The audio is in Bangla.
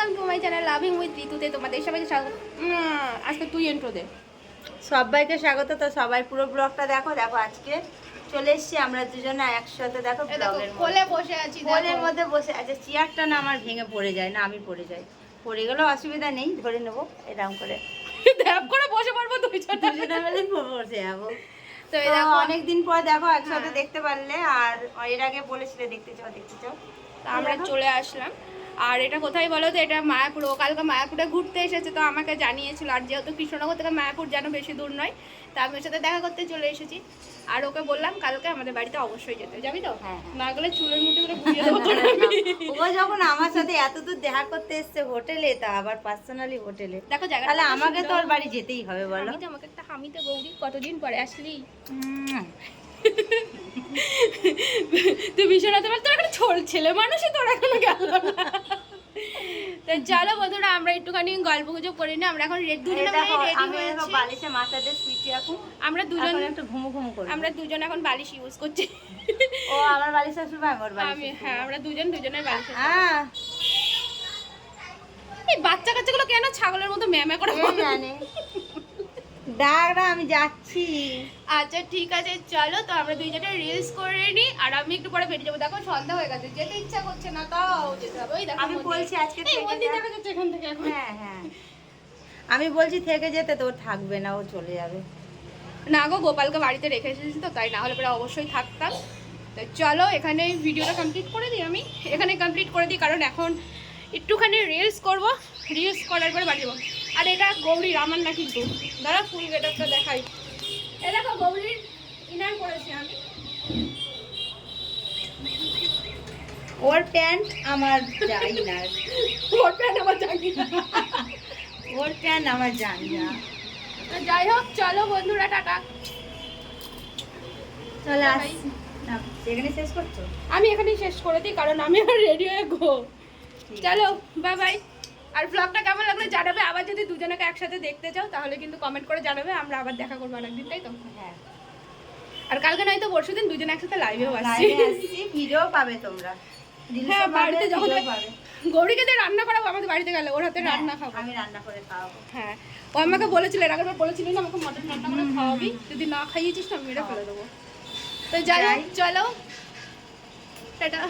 Welcome to my channel loving with ঋতুতে তোমাদের সবাইকে স্বাগত আজকে তুই এন্ট্রো দে। সবাইকে স্বাগত তো সবাই পুরো ব্লগটা দেখো দেখো আজকে চলে এসেছি আমরা দুজনে একসাথে দেখো ব্লগের কোলে বসে আছি কোলের মধ্যে বসে আছে চেয়ারটা না আমার ভেঙে পড়ে যায় না আমি পড়ে যাই। পড়ে গেলেও অসুবিধা নেই ধরে নেব এরকম করে। ধ্যাপ করে বসে পড়ব দুইজন দুজনে মিলে বসে যাব। তো দেখো অনেকদিন পর দেখো একসাথে হ্যাঁ। দেখতে পারলে আর এর আগে বলেছিলে দেখতে চাও দেখতে চাও। তো আমরা চলে আসলাম। আর এটা কোথায় বলো তো? এটা মায়াপুর। ও কালকে মায়াপুরে ঘুরতে এসেছে তো আমাকে জানিয়েছিল। আর যেহেতু কৃষ্ণনগর থেকে মায়াপুর যেন বেশি দূর নয় তা আমি ওর সাথে দেখা করতে চলে এসেছি। আর ওকে বললাম কালকে আমাদের বাড়িতে অবশ্যই যেতে। যাবি তো? হ্যাঁ, না গেলে চুলের মুঠে করে বুঝিয়ে দেবো ও যখন আমার সাথে এত দূর দেখা করতে এসছে হোটেলে তা আবার পার্সোনালি হোটেলে। দেখো জায়গা তাহলে আমাকে তো ওর বাড়ি যেতেই হবে বলো। আমাকে একটা হামিতে গৌরী কতদিন পরে আসলি? তুই বিশ্বনাথ বল তোর একটা ছোট ছেলে মানুষই তোর গেল না। তো চলো বন্ধুরা আমরা একটুখানি গল্প গুজব করে নিই আমরা এখন দুজনে রেডি দেখো বালিশে মাথা দিয়ে শুয়েছি এখন আমরা দুজন একটু ঘুমো ঘুমো করি আমরা দুজন এখন বালিশ ইউজ করছি। ও আমার বালিশে শুবে আমি ওর আমি হ্যাঁ আমরা দুজন দুজনের বালিশ হ্যাঁ। এই বাচ্চা কাচ্চাগুলো কেন ছাগলের মতো ম্যামে করে কে ডাকরা আমি যাচ্ছি। আচ্ছা ঠিক আছে চলো তো আমরা দুইজনে রিলস করে নিই আর আমি একটু পরে বেরিয়ে যাব। দেখো সন্ধ্যা হয়ে গেছে যেতে ইচ্ছা করছে না তাও যেতে হবে। ওই দেখো আমি বলছি আজকে থেকে এখান থেকে এখন। হ্যাঁ হ্যাঁ। আমি বলছি থেকে যেতে তো থাকবে না ও চলে যাবে। না গো গোপালকে বাড়িতে রেখে এসেছি তো তাই না হলে পরে অবশ্যই থাকতাম। তো চলো এখানে ভিডিওটা কমপ্লিট করে দিই আমি। এখানে কমপ্লিট করে দিই কারণ এখন একটুখানি রিলস করব। রিলস করার পরে বাড়ি যাব। আর এটা গৌরীর আমার না কিন্তু। দাঁড়া ফুল গেটারটা দেখাই। এ দেখো গৌরীর ইনার করেছি আমি। ওর প্যান্ট আমার যাই না ওর প্যান্ট আমার জানি না ওর প্যান্ট আমার জানি না তো যাই হোক চলো বন্ধুরা টাটা। চলে. আসছি। না, শেষ করছ? আমি এখানেই শেষ করে দিই কারণ আমি আর রেডি হয়ে গো চলো বাই বাই আর ব্লগটা কেমন লাগল জানাবে? আবার যদি দুজনকে একসাথে দেখতে চাও তাহলে কিন্তু কমেন্ট করে জানাবে আমরা আবার দেখা করব অনেকদিন তাই তো? হ্যাঁ। আর কালকে নয়তো পরশু দিন দুজন একসাথে লাইভেও আসছি। লাইভে আসছি ভিডিও পাবে তোমরা। হ্যাঁ বাড়িতে যখন পাবে। গৌরীকে দিয়ে রান্না করাবো আমাদের বাড়িতে গেলে ওর হাতে হ্যাঁ, রান্না খাব। আমি রান্না করে খাওয়াবো। হ্যাঁ ও আমাকে বলেছিল এর আগের বলেছিল না আমাকে মটন রান্না করে খাওয়াবি যদি না খাইয়েছিস না মেরে ফেলে দেবো। তো যাই হোক যাই। চলো টাটা।